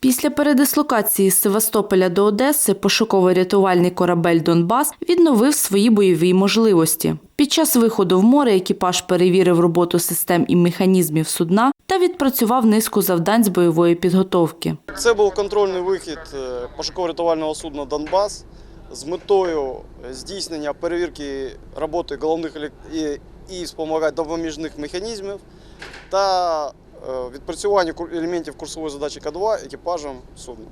Після передислокації з Севастополя до Одеси пошуково-рятувальний корабель Донбас відновив свої бойові можливості. Під час виходу в море екіпаж перевірив роботу систем і механізмів судна та відпрацював низку завдань з бойової підготовки. Це був контрольний вихід е, пошуково-рятувального судна Донбас з метою здійснення перевірки роботи головних і, допоміжних механізмів та відпрацювання кур- елементів курсової задачі К2 екіпажем судна.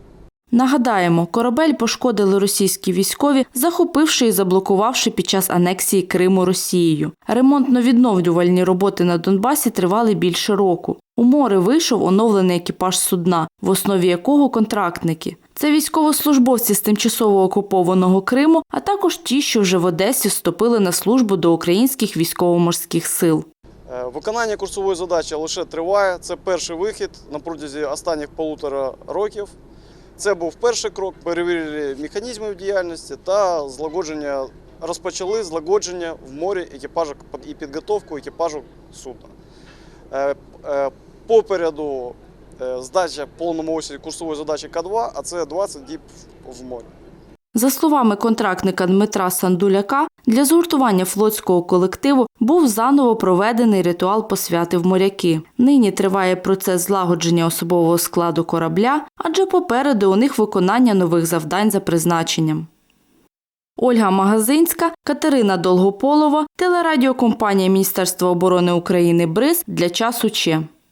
Нагадаємо, корабель пошкодили російські військові, захопивши і заблокувавши під час анексії Криму Росією. Ремонтно-відновлювальні роботи на Донбасі тривали більше року. У море вийшов оновлений екіпаж судна, в основі якого контрактники. Це військовослужбовці з тимчасово окупованого Криму, а також ті, що вже в Одесі вступили на службу до українських військово-морських сил. Е, Виконання курсової задачі лише триває. Це перший вихід на протязі останніх полутора років. Це був перший крок. Перевірили механізми діяльності та злагодження розпочали злагодження в морі екіпажу і підготовку екіпажу судна. Е, е, Попереду здача в повному осі курсової задачі К2, а це 20 діб в морі. За словами контрактника Дмитра Сандуляка, для згуртування флотського колективу був заново проведений ритуал посвяти в моряки. Нині триває процес злагодження особового складу корабля, адже попереду у них виконання нових завдань за призначенням. Ольга Магазинська, Катерина Долгополова, телерадіокомпанія Міністерства оборони України БРИЗ для часу Че.